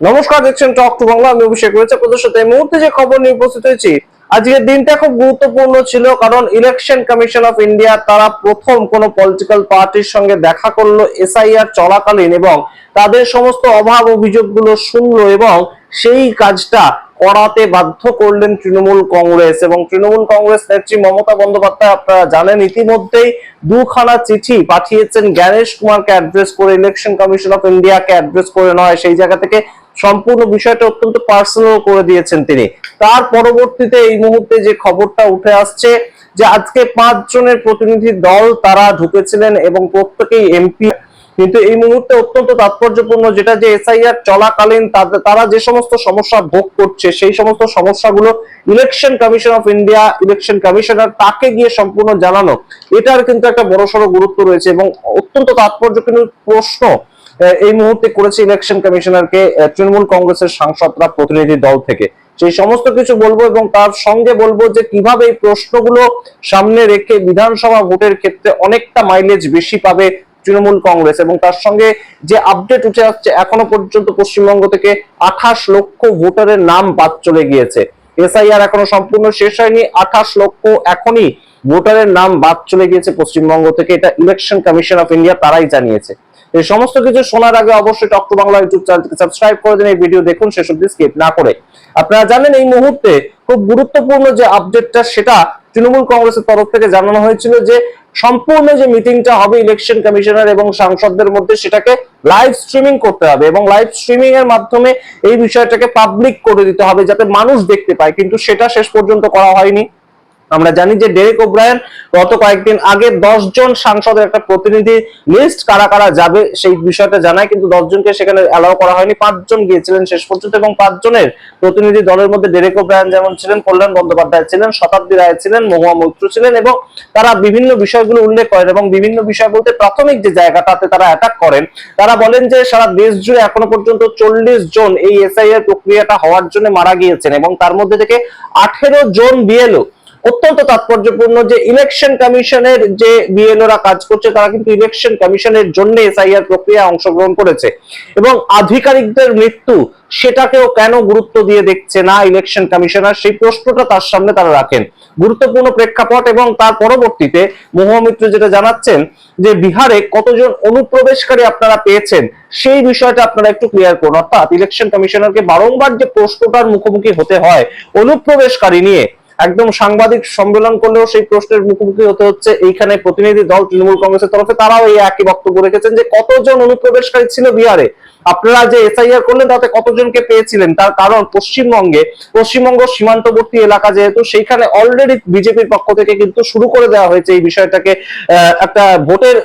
নমস্কার, দেখছেন টক টু বাংলা আমি অভিষেক রয়েছে আপনাদের সাথে। এই মুহূর্তে যে খবর নিয়ে উপস্থিত হয়েছি, আজকের দিনটা খুব গুরুত্বপূর্ণ ছিল কারণ ইলেকশন কমিশন অফ ইন্ডিয়া তারা প্রথম কোন পলিটিক্যাল পার্টির সঙ্গে দেখা করল এসআইআর চলাকালীন এবং তাদের সমস্ত অভাব অভিযোগগুলো শুনলো এবং সেই কাজটা করাতে বাধ্য করলেন তৃণমূল কংগ্রেস এবং তৃণমূল কংগ্রেস নেত্রী মমতা বন্দ্যোপাধ্যায়, আপনারা জানেন, ইতিমধ্যেই দুখানা চিঠি পাঠিয়েছেন। জ্ঞানেশ কুমারকে অ্যাড্রেস করে ইলেকশন কমিশন অফ ইন্ডিয়াকে অ্যাড্রেস করে নয় সেই জায়গা থেকে সম্পূর্ণ বিষয়টা অত্যন্ত পার্সোনাল করে দিয়েছেন তিনি। তার পরবর্তীতে এই মুহূর্তে যে খবরটা উঠে আসছে, যে আজকে পাঁচ জনের প্রতিনিধি দল তারা ঢুকেছিলেন এবং প্রত্যেকেই এমপি কিন্তু এই মুহূর্তে অত্যন্ত তাৎপর্যপূর্ণ যেটা যে এসআইআর চলাকালীন তারা যে সমস্ত সমস্যা ভোগ করছে, সেই সমস্ত সমস্যাগুলো election commission of India election commissioner তাকে গিয়ে সম্পূর্ণ জানানো, এটার কিন্তু একটা বড়সড় গুরুত্ব রয়েছে এবং অত্যন্ত তাৎপর্য কিন্তু প্রশ্ন এই মুহূর্তে করেছে ইলেকশন কমিশনারকে তৃণমূল কংগ্রেসের সাংসদরা প্রতিনিধি দল থেকে। সেই সমস্ত কিছু বলব এবং তার সঙ্গে বলব যে কীভাবে এই প্রশ্নগুলো সামনে রেখে বিধানসভা ভোটের ক্ষেত্রে অনেকটা মাইলেজ বেশি পাবে তৃণমূল কংগ্রেস এবং তার সঙ্গে যে আপডেট উঠে আসছে, এখনও পর্যন্ত পশ্চিমবঙ্গ থেকে আঠাশ লক্ষ ভোটারের নাম বাদ চলে গিয়েছে। এসআইআর এখনও সম্পূর্ণ শেষ হয়নি, আঠাশ লক্ষ এখনই ভোটারের নাম বাদ চলে গিয়েছে পশ্চিমবঙ্গ থেকে। এটা ইলেকশন কমিশন অফ ইন্ডিয়া তারাই জানিয়েছে। এই সমস্ত কিছু শোনার আগে অবশ্যই টক টু বাংলা ইউটিউব চ্যানেলকে সাবস্ক্রাইব করে দিন, এই ভিডিও দেখুন, শেষ অব্দি স্কিপ না করে। আপনারা জানেন এই মুহূর্তে খুব গুরুত্বপূর্ণ যে আপডেটটা সেটা তৃণমূল কংগ্রেসের তরফ থেকে জানানো হয়েছিল যে সম্পূর্ণ যে মিটিংটা হবে ইলেকশন কমিশনার এবং সাংসদদের মধ্যে, সেটাকে লাইভ স্ট্রিমিং করতে হবে এবং লাইভ স্ট্রিমিং এর মাধ্যমে এই বিষয়টাকে পাবলিক করে দিতে হবে যাতে মানুষ দেখতে পায়। কিন্তু সেটা শেষ পর্যন্ত করা হয়নি। আমরা জানি যে ডেরেক ওব্রায়ন গত কয়েকদিন আগে জন সাংসদের একটা প্রতিনিধি লিস্ট কারা কারা যাবে সেই বিষয়টা জানায়, কিন্তু জনকে সেখানে অ্যালাউ করা হয়নি। পাঁচজন গিয়েছিলেন শেষ পর্যন্ত এবং পাঁচজনের প্রতিনিধি দলের মধ্যে ডেরেক ওব্রায়ন যেমন ছিলেন, কল্যাণ বন্দ্যোপাধ্যায় ছিলেন, শতাব্দী রায় ছিলেন, মহুয়া মৈত্র ছিলেন এবং তারা বিভিন্ন বিষয়গুলো উল্লেখ করেন এবং বিভিন্ন বিষয় বলতে প্রাথমিক যে জায়গাটাতে তারা অ্যাটাক করেন, তারা বলেন যে সারা দেশ জুড়ে এখনও পর্যন্ত চল্লিশ জন এই এসআইআর প্রক্রিয়াটা হওয়ার জন্য মারা গিয়েছেন এবং তার মধ্যে থেকে আঠেরো জন বিএলও অত্যন্ত তাৎপর্যপূর্ণ যে ইলেকশন কমিশনের যে বিএলওরা কাজ করছে, তারা কিন্তু ইলেকশন কমিশনের জন্য এসআইআর প্রক্রিয়া অংশগ্রহণ করেছে। এবং আধিকারিকদের মৃত্যু সেটাকেও কেন গুরুত্ব দিয়ে দেখছে না ইলেকশন কমিশনার সেই প্রশ্নটা তার সামনে তারা রাখেন। গুরুত্বপূর্ণ প্রেক্ষাপট এবং তার পরবর্তীতে মহামিত্র যেটা জানাচ্ছেন যে বিহারে কতজন অনুপ্রবেশকারী আপনারা পেয়েছেন, সেই বিষয়টা আপনারা একটু ক্লিয়ার করুন। অর্থাৎ ইলেকশন কমিশনারকে বারংবার যে প্রশ্নটার মুখোমুখি হতে হয় অনুপ্রবেশকারী নিয়ে একদম সাংবাদিক সম্মেলন করলেও সেই প্রশ্নের মুখোমুখি হতে হচ্ছে। এইখানে প্রতিনিধি দল, তৃণমূল কংগ্রেসের তরফে তারাও এই একই বক্তব্য রেখেছেন যে কতজন অনুপ্রবেশকারী ছিল বিহারে? আপনারা যে এসআইআর করলেন, তাতে কতজনকে পেয়েছিলেন? তার কারণ পশ্চিমবঙ্গে, পশ্চিমবঙ্গ সীমান্তবর্তী এলাকা যেহেতু, সেইখানে অলরেডি বিজেপির পক্ষ থেকে কিন্তু শুরু করে দেওয়া হয়েছে এই বিষয়টাকে একটা ভোটের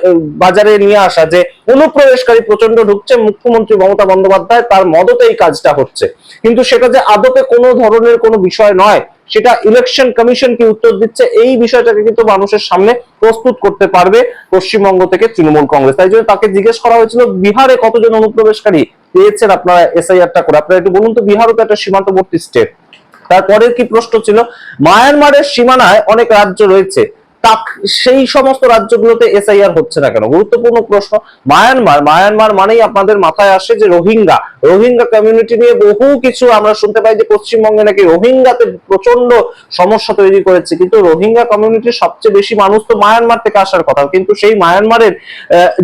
বাজারে নিয়ে আসা যে অনুপ্রবেশকারী প্রচণ্ড ঢুকছে। মুখ্যমন্ত্রী মমতা বন্দ্যোপাধ্যায় তার মদতে এই কাজটা হচ্ছে। কিন্তু সেটা যে আদতে কোনো ধরনের কোনো বিষয় নয় সেটা ইলেকশন কমিশন কি উত্তর দিচ্ছে? এই বিষয়টাকে কিন্তু মানুষের সামনে প্রস্তুত করতে পারবে পশ্চিমবঙ্গ থেকে তৃণমূল কংগ্রেস। তাই জন্য তাকে জিজ্ঞেস করা হয়েছিল, বিহারে কতজন অনুপ্রবেশকারী পেয়েছেন আপনারা এসআইআরটা করে? আপনারা একটু বলুন তো, বিহারও তো একটা সীমান্তবর্তী স্টেট তারপরের কি প্রশ্ন ছিল? মায়ানমারের সীমানায় অনেক রাজ্য রয়েছে। সেই সমস্ত রাজ্যগুলোতে এসআইআর হচ্ছে না কেন? গুরুত্বপূর্ণ প্রশ্ন। মায়ানমার মায়ানমার মানেই আপনাদের মাথায় আসে যে রোহিঙ্গা। রোহিঙ্গা কমিউনিটি নিয়ে বহু কিছু আমরা শুনতে পাই যে পশ্চিমবঙ্গে নাকি রোহিঙ্গাতে প্রচণ্ড সমস্যা তৈরি করেছে। কিন্তু রোহিঙ্গা কমিউনিটির সবচেয়ে বেশি মানুষ তো মায়ানমার থেকে আসার কথা। কিন্তু সেই মায়ানমারের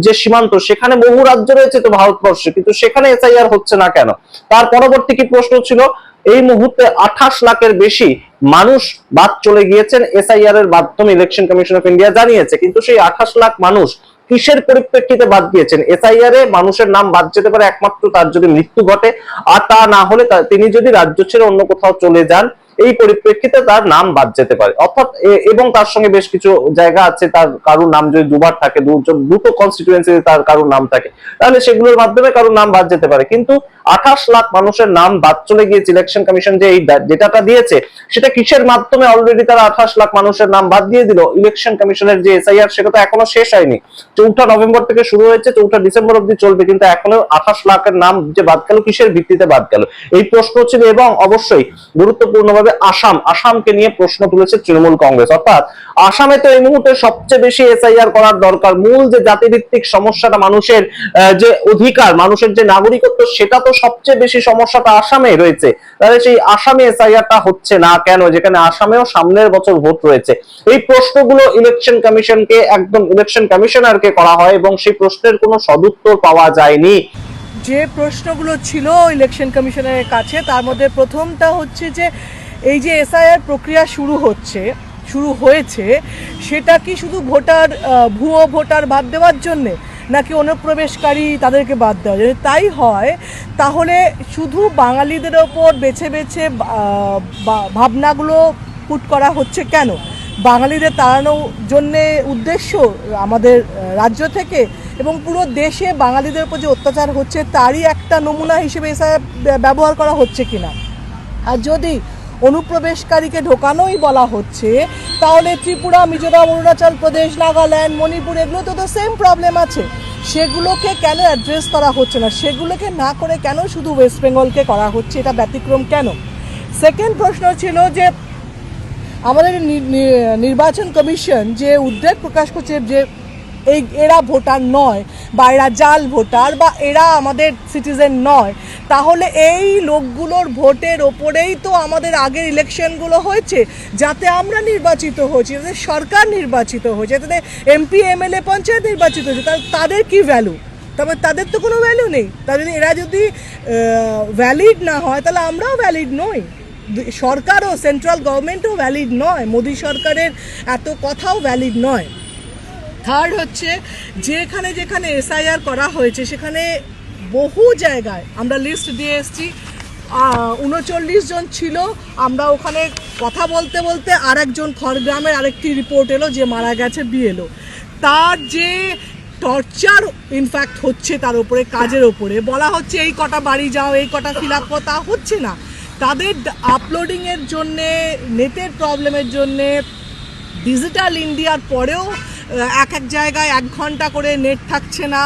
যে সীমান্ত, সেখানে বহু রাজ্য রয়েছে তো ভারতবর্ষে। কিন্তু সেখানে এসআইআর হচ্ছে না কেন? তার পরবর্তী কি প্রশ্ন ছিল? এই মুহূর্তে আঠাশ লাখের বেশি মানুষ বাদ চলে গিয়েছেন। এসআইআর এর মাধ্যমে ইলেকশন কমিশন অফ ইন্ডিয়া জানিয়েছে, কিন্তু সেই আঠাশ লাখ মানুষ কিসের পরিপ্রেক্ষিতে বাদ দিয়েছেন এসআইআর এ মানুষের নাম বাদ যেতে পারে একমাত্র তার যদি মৃত্যু ঘটে, আর তা না হলে তিনি যদি রাজ্য ছেড়ে অন্য কোথাও চলে যান, এই পরিপ্রেক্ষিতে তার নাম বাদ যেতে পারে। অর্থাৎ এবং তার সঙ্গে বেশ কিছু জায়গা আছে, তার কারুর নাম যদি দুবার থাকে দুটো কনস্টিটুয়েন্সি তার কারুর নাম থাকে, তাহলে সেগুলোর মাধ্যমে কারুর নাম বাদ যেতে পারে। কিন্তু আঠাশ লাখ মানুষের নাম বাদ চলে গিয়েছে ইলেকশন কমিশন যে এই ডেটাটা দিয়েছে, সেটা কিসের মাধ্যমে অলরেডি তারা আঠাশ লাখ মানুষের নাম বাদ দিয়ে দিল? ইলেকশন কমিশনের যে এসআইআর সেটা তো এখনও শেষ হয়নি। চৌঠা নভেম্বর থেকে শুরু হয়েছে, চৌঠা ডিসেম্বর অব্দি চলবে, কিন্তু এখনও আঠাশ লাখের নাম যে বাদ গেল, কিসের ভিত্তিতে বাদ গেল? এই প্রশ্ন ছিল এবং অবশ্যই গুরুত্বপূর্ণভাবে আসাম, আসামকে নিয়ে প্রশ্ন তুলেছে তৃণমূল কংগ্রেস। অর্থাৎ আসামে তো এই মুহূর্তে সবচেয়ে বেশি এসআইআর করার দরকার। মূল যে জাতিভিত্তিক সমস্যাটা মানুষের যে অধিকার, মানুষের যে নাগরিকত্ব, সেটা তো সবচেয়ে বেশি সমস্যাটা আসামে রয়েছে। তাহলে সেই আসামে এসআইআরটা হচ্ছে না কেন? যেখানে আসামেও সামনের বছর ভোট রয়েছে। এই প্রশ্নগুলো ইলেকশন কমিশনকে একদম ইলেকশন কমিশনারকে করা হয় এবং সেই প্রশ্নের কোনো সদুত্তর পাওয়া যায়নি। যে প্রশ্নগুলো ছিল ইলেকশন কমিশনের কাছে, তার মধ্যে প্রথমটা হচ্ছে যে, এই যে এসআইআর প্রক্রিয়া শুরু হচ্ছে, শুরু হয়েছে, সেটা কি শুধু ভোটার ভুয়ো ভোটার বাদ দেওয়ার জন্যে? নাকি অনুপ্রবেশকারী তাদেরকে বাদ দেওয়া যদি তাই হয়, তাহলে শুধু বাঙালিদের ওপর বেছে বেছে ভাবনাগুলো পুট করা হচ্ছে কেন? বাঙালিদের তাড়ানোর জন্যে উদ্দেশ্য আমাদের রাজ্য থেকে এবং পুরো দেশে বাঙালিদের উপর যে অত্যাচার হচ্ছে, তারই একটা নমুনা হিসেবে এসআই ব্যবহার করা হচ্ছে কিনা? আর যদি অনুপ্রবেশকারীকে ঢোকানোই বলা হচ্ছে। তাহলে ত্রিপুরা, মিজোরাম, অরুণাচল প্রদেশ, নাগাল্যান্ড, মণিপুর এগুলো তো তো সেম প্রবলেম আছে। সেগুলোকে কেন অ্যাড্রেস করা হচ্ছে না? সেগুলোকে না করে কেন শুধু ওয়েস্ট বেঙ্গলকে করা হচ্ছে? এটা ব্যতিক্রম কেন? সেকেন্ড প্রশ্ন ছিল যে, আমাদের নির্বাচন কমিশন যে উদ্বেগ প্রকাশ করছে যে এই, এরা ভোটার নয়, বা এরা জাল ভোটার, বা এরা আমাদের সিটিজেন নয় তাহলে এই লোকগুলোর ভোটের ওপরেই তো আমাদের আগের ইলেকশনগুলো হয়েছে, যাতে আমরা নির্বাচিত হয়েছি, যাতে সরকার নির্বাচিত হয়েছে, যাতে এমপি, এমএলএ, পঞ্চায়েত নির্বাচিত হয়েছে তাহলে তাদের কি ভ্যালু তবে তাদের তো কোনো ভ্যালু নেই। তাদের এরা যদি ভ্যালিড না হয়, তাহলে আমরাও ভ্যালিড নই। সরকারও সেন্ট্রাল গভর্নমেন্টও ভ্যালিড নয়। মোদী সরকারের এত কথাও ভ্যালিড নয়। থার্ড হচ্ছে, যেখানে যেখানে এসআইআর করা হয়েছে, সেখানে বহু জায়গায় আমরা লিস্ট দিয়ে এসেছি। উনচল্লিশ জন ছিল। আমরা ওখানে কথা বলতে বলতে আরেকজন খড়গ্রামের আরেকটি রিপোর্ট এলো যে মারা গেছে বিএলও তার যে টর্চার ইনফ্যাক্ট হচ্ছে তার উপরে, কাজের ওপরে বলা হচ্ছে এই কটা বাড়ি যাও, এই কটা ফিল আপ তা হচ্ছে না। তাদের আপলোডিংয়ের জন্যে, নেটের প্রবলেমের জন্যে ডিজিটাল ইন্ডিয়ার পরেও এক এক জায়গায় এক ঘণ্টা করে নেট থাকছে না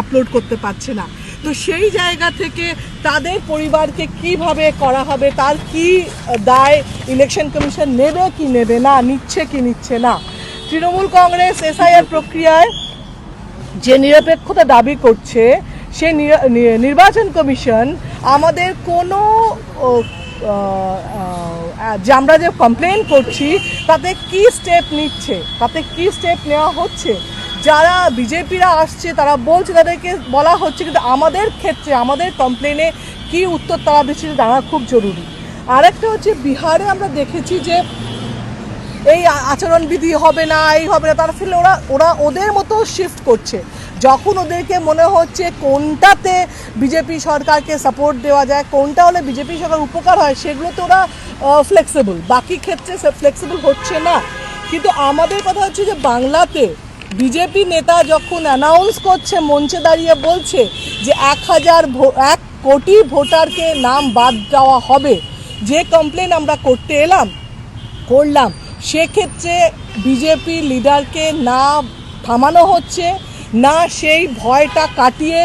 আপলোড করতে পারছে না। তো সেই জায়গা থেকে তাদের পরিবারকে কীভাবে করা হবে, তার কি দায় ইলেকশন কমিশন নেবে কি নেবে না, নিচ্ছে কি নিচ্ছে না? তৃণমূল কংগ্রেস এসআইআর প্রক্রিয়ায় যে নিরপেক্ষতা দাবি করছে, সে নির- নির্বাচন কমিশন আমাদের কোনো যে আমরা যে কমপ্লেন করছি, তাতে কি স্টেপ নিচ্ছে? তাতে কি স্টেপ নেওয়া হচ্ছে? যারা বিজেপিরা আসছে, তারা বলছে, তাদেরকে বলা হচ্ছে কিন্তু আমাদের ক্ষেত্রে, আমাদের কমপ্লেনে কি উত্তর তারা দিচ্ছে জানা খুব জরুরি। আরেকটা হচ্ছে বিহারে আমরা দেখেছি যে এই আচরণবিধি হবে না, এই হবে না, তার ফলে ওরা ওরা ওদের মতো শিফট করছে। যখন ওদেরকে মনে হচ্ছে কোনটাতে বিজেপি সরকারকে সাপোর্ট দেওয়া যায়, কোনটা হলে বিজেপি সরকার উপকার হয়, সেগুলোতে ওরা ফ্লেক্সিবল বাকি ক্ষেত্রে ফ্লেক্সিবল হচ্ছে না। কিন্তু আমাদের কথা হচ্ছে যে বাংলাতে বিজেপি নেতা যখন অ্যানাউন্স করছে, মঞ্চে দাঁড়িয়ে বলছে যে এক হাজার এক কোটি ভোটারকে নাম বাদ দেওয়া হবে, যে কমপ্লেন আমরা করতে এলাম, করলাম, সেক্ষেত্রে বিজেপি লিডারকে না থামানো হচ্ছে, না সেই ভয়টা কাটিয়ে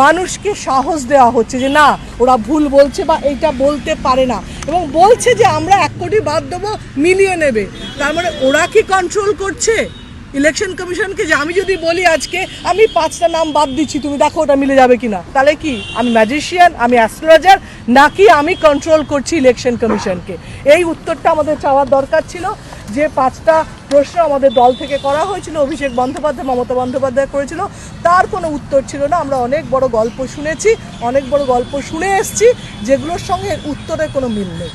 মানুষকে সাহস দেওয়া হচ্ছে যে না, ওরা ভুল বলছে বা এইটা বলতে পারে না। এবং বলছে যে আমরা এক কোটি বাদ দেবো, মিলিয়ে নেবে। তার মানে ওরা কি কন্ট্রোল করছে? ইলেকশন কমিশনকে যে আমি যদি বলি আজকে, আমি পাঁচটা নাম বাদ দিচ্ছি, তুমি দেখো ওটা মিলে যাবে কিনা। তাহলে কি? আমি ম্যাজিশিয়ান আমি অ্যাস্ট্রোলজার নাকি আমি কন্ট্রোল করছি ইলেকশন কমিশনকে? এই উত্তরটা আমাদের চাওয়ার দরকার ছিল। যে পাঁচটা প্রশ্ন আমাদের দল থেকে করা হয়েছিল, অভিষেক বন্দ্যোপাধ্যায়, মমতা বন্দ্যোপাধ্যায় করেছিল, তার কোনো উত্তর ছিল না। আমরা অনেক বড় গল্প শুনেছি, অনেক বড় গল্প শুনে এসেছি, যেগুলোর সঙ্গে উত্তরের কোনো মিল নেই।